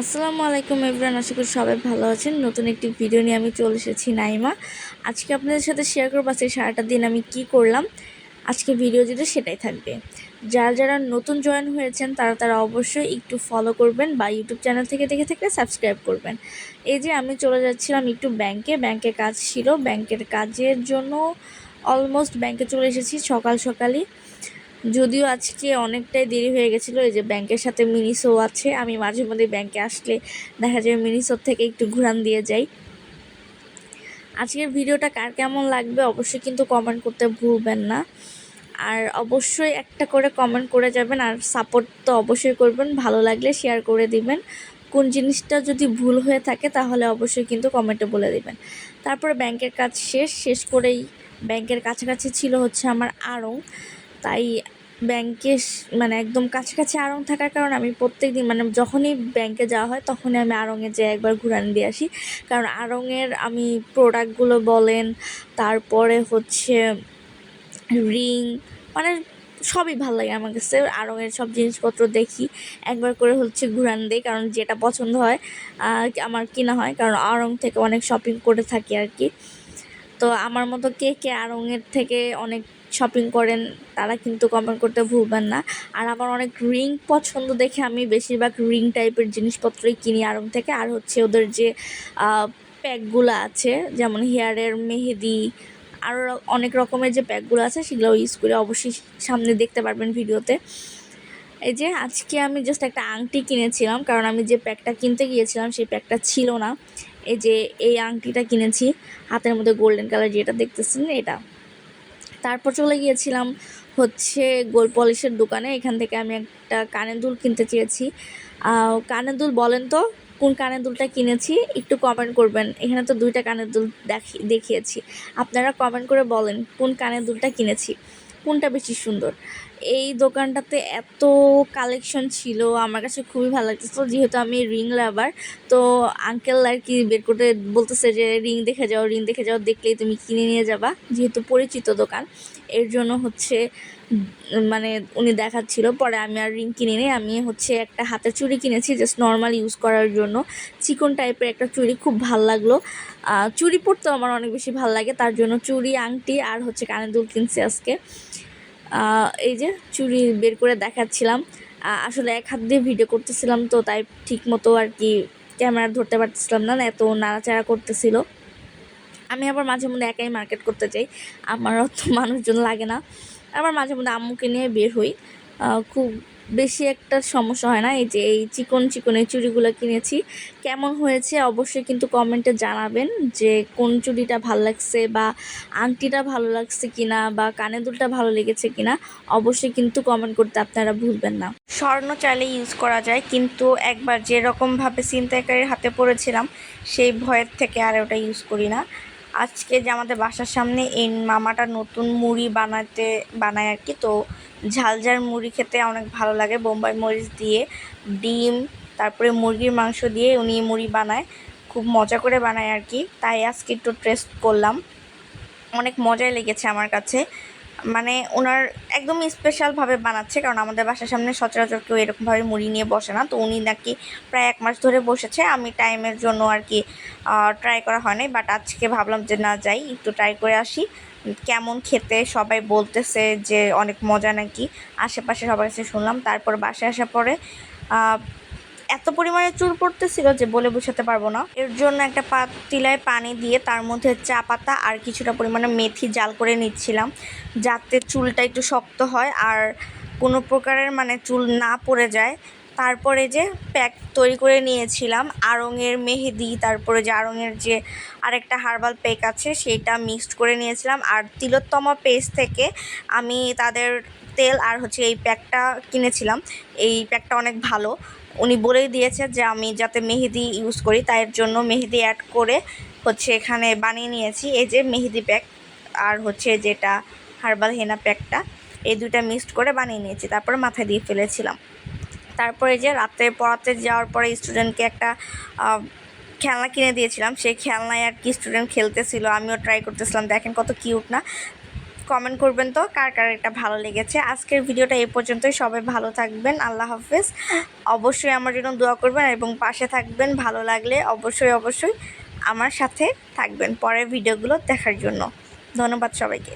আসসালামু আলাইকুম এভরান আশা করি সবাই ভালো আছেন। নতুন একটি ভিডিও নিয়ে আমি চলে এসেছি নাইমা। আজকে আপনাদের সাথে শেয়ার করব আজকে সারাটা দিন আমি কি করলাম। আজকে ভিডিও যেটা সেটাই থাকবে। যারা যারা নতুন জয়েন হয়েছেন, তারা তারা অবশ্যই একটু ফলো করবেন বা ইউটিউব চ্যানেল থেকে দেখে থাকলে সাবস্ক্রাইব করবেন। এই যে আমি চলে যাচ্ছিলাম একটু ব্যাংকে ব্যাংকে কাজ ছিল। ব্যাংকের কাজের জন্য অলমোস্ট ব্যাংকে চলে এসেছি সকাল সকালই। যদিও আজকে অনেকটাই দেরি হয়ে গেছিল, এই যে ব্যাংকের সাথে মিনিসো আছে, আমি মাঝে মধ্যে ব্যাংকে আসলে দেখা যায় মিনিসোর থেকে একটু ঘুরান দিয়ে যাই। আজকের ভিডিওটা কার কেমন লাগবে অবশ্যই কিন্তু কমেন্ট করতে ভুলবেন না। আর অবশ্যই একটা করে কমেন্ট করে যাবেন, আর সাপোর্ট তো অবশ্যই করবেন, ভালো লাগলে শেয়ার করে দিবেন। কোন জিনিসটা যদি ভুল হয়ে থাকে তাহলে অবশ্যই কিন্তু কমেন্টে বলে দিবেন। তারপরে ব্যাংকের কাজ শেষ শেষ করেই ব্যাংকের কাছাকাছি ছিল হচ্ছে আমার আড়ং, তাই ব্যাংকে মানে একদম কাছাকাছি আড়ং থাকার কারণে আমি প্রত্যেক দিন মানে যখনই ব্যাংকে যাওয়া হয়, তখনই আমি আড়ংয়ে যেয়ে একবার ঘুরান দিয়ে আসি। কারণ আড়ংয়ের আমি প্রোডাক্টগুলো বলেন, তারপরে হচ্ছে রিং মানে সবই ভালো লাগে আমার কাছে। আড়ংয়ের সব জিনিসপত্র দেখি, একবার করে হচ্ছে ঘুরান দিই, কারণ যেটা পছন্দ হয় আমার কিনা হয়। কারণ আড়ং থেকে অনেক শপিং করে থাকি আর কি। তো আমার মতো কে কে আড়ংয়ের থেকে অনেক শপিং করেন, তারা কিন্তু কমেন্ট করতে ভুলবেন না। আর আমার অনেক রিং পছন্দ দেখে আমি বেশিরভাগ রিং টাইপের জিনিসপত্রই কিনি আড়ং থেকে। আর হচ্ছে ওদের যে প্যাকগুলো আছে, যেমন হেয়ারের মেহেদি আরও অনেক রকমের যে প্যাকগুলো আছে, সেগুলো ইউজ করে অবশ্যই সামনে দেখতে পারবেন ভিডিওতে। এই যে, আজকে আমি জাস্ট একটা আংটি কিনেছিলাম, কারণ আমি যে প্যাকটা কিনতে গিয়েছিলাম, সেই প্যাকটা ছিল না। এই যে, এই আংটিটা কিনেছি, হাতের মধ্যে গোল্ডেন কালার যেটা দেখতেছেন, এটা। তারপর চলে গিয়েছিলাম হচ্ছে গোল পলিশের দোকানে। এখান থেকে আমি একটা কানের দুল কিনতে চেয়েছি। কানের দুল বলেন তো, কোন কানের দুলটা কিনেছি একটু কমেন্ট করবেন। এখানে তো দুইটা কানের দুল দেখি দেখিয়েছি। আপনারা কমেন্ট করে বলেন কোন কানের দুলটা কিনেছি। কোনটা বেশি সুন্দর? এই দোকানটাতে এত কালেকশন ছিল, আমার কাছে খুবই ভালো লাগতেছিল। যেহেতু আমি রিং লাভার তো আঙ্কেল আর কি বের করতে বলতেছে যে রিং দেখে যাও রিং দেখে যাও, দেখলেই তুমি কিনে নিয়ে যাবা। যেহেতু পরিচিত দোকান এর জন্য হচ্ছে মানে উনি দেখাচ্ছিল। পরে আমি আর রিং কিনে নিই আমি হচ্ছে একটা হাতের চুড়ি কিনেছি জাস্ট নর্মাল ইউজ করার জন্য। চিকন টাইপের একটা চুড়ি, খুব ভালো লাগল। চুড়ি পরতেও আমার অনেক বেশি ভালো লাগে, তার জন্য চুড়ি, আংটি আর হচ্ছে কানে দুল কিনছি আজকে। এই যে চুড়ি বের করে দেখাচ্ছিলাম। আসলে এক হাত দিয়ে ভিডিও করতেছিলাম তো, তাই ঠিক মতো আর কি ক্যামেরা ধরতে পারতেছিলাম না এত নাড়াচাড়া করতেছিল। আমি আবার মাঝে মধ্যে একাই মার্কেট করতে চাই আমার অত মানুষজন লাগে না। আবার মাঝে মধ্যে আম্মুকে নিয়ে বের হই। খুব বেশি একটা সমস্যা হয় না। এই যে এই চিকন চিকন এই চুড়িগুলো কিনেছি। কেমন হয়েছে অবশ্যই কিন্তু কমেন্টে জানাবেন যে কোন চুড়িটা ভালো লাগছে বা আংটিটা ভালো লাগছে কিনা বা কানের দুলটা ভালো লেগেছে কিনা অবশ্যই কিন্তু কমেন্ট করতে আপনারা ভুলবেন না। স্বর্ণ চাইলে ইউজ করা যায়। কিন্তু একবার যেরকমভাবে ছিনতাইকারীর হাতে পড়েছিলাম সেই ভয়ের থেকে আর ওটা ইউজ করি না। আজকে যে আমাদের বাসার সামনে এই মামাটা নতুন মুড়ি বানাতে, বানায় আর কি, তো ঝালঝাল মুড়ি খেতে অনেক ভালো লাগে। বোম্বাই মরিচ দিয়ে, ডিম, তারপরে মুরগির মাংস দিয়ে উনি মুড়ি বানায়। খুব মজা করে বানায় আর কি। তাই আজকে একটু টেস্ট করলাম। অনেক মজাই লেগেছে আমার কাছে। মানে ওনার একদম স্পেশালভাবে বানাচ্ছে, কারণ আমাদের বাসার সামনে সচরাচর কেউ এরকমভাবে মুড়ি নিয়ে বসে না। তো উনি নাকি প্রায় এক মাস ধরে বসেছে, আমি টাইমের জন্য আর কি ট্রাই করা হয় নাই বাট আজকে ভাবলাম যে না যাই, একটু ট্রাই করে আসি। কেমন খেতে সবাই বলতেছে যে অনেক মজা নাকি, আশেপাশে সবার কাছে শুনলাম, তারপর বাসায় আসার পরে এত পরিমাণে চুল পড়তেছিল যে বলে বোঝাতে পারব না। এর জন্য একটা পাতিলায় পানি দিয়ে তার মধ্যে চা পাতা আর কিছুটা পরিমাণে মেথি জাল করে নিচ্ছিলাম, যাতে চুলটা একটু শক্ত হয় আর কোনো প্রকারের মানে চুল না পড়ে যায়। তারপরে যে প্যাক তৈরি করে নিয়েছিলাম আড়ংয়ের মেহেদি, তারপরে যে আড়ংয়ের যে আরেকটা হার্বাল প্যাক আছে সেইটা মিক্সড করে নিয়েছিলাম। আর তিলোত্তমা পেস্ট থেকে আমি তাদের তেল আর হচ্ছে এই প্যাকটা কিনেছিলাম। এই প্যাকটা অনেক ভালো। উনি বলেই দিয়েছে যে আমি যাতে মেহেদি ইউজ করি, তাই এর জন্য মেহেদি অ্যাড করে হচ্ছে এখানে বানিয়ে নিয়েছি। এই যে মেহেদি প্যাক আর হচ্ছে যেটা হার্বাল হেনা প্যাকটা এই দুইটা মিক্সড করে বানিয়ে নিয়েছি। তারপরে মাথায় দিয়ে ফেলেছিলাম। তারপরে যে রাতে পড়াতে যাওয়ার পরে স্টুডেন্টকে একটা খেলনা কিনে দিয়েছিলাম। সেই খেলনায় আর কি স্টুডেন্ট খেলতেছিল, আমিও ট্রাই করতেছিলাম, দেখেন কত কিউট না? কমেন্ট করবেন তো, কার কার এটা ভালো লেগেছে। আজকের ভিডিওটা এ পর্যন্তই, সবাই ভালো থাকবেন, আল্লাহ হাফেজ। অবশ্যই আমার জন্য দোয়া করবেন এবং পাশে থাকবেন, ভালো লাগলে অবশ্যই অবশ্যই আমার সাথে থাকবেন পরের ভিডিওগুলো দেখার জন্য। ধন্যবাদ সবাইকে।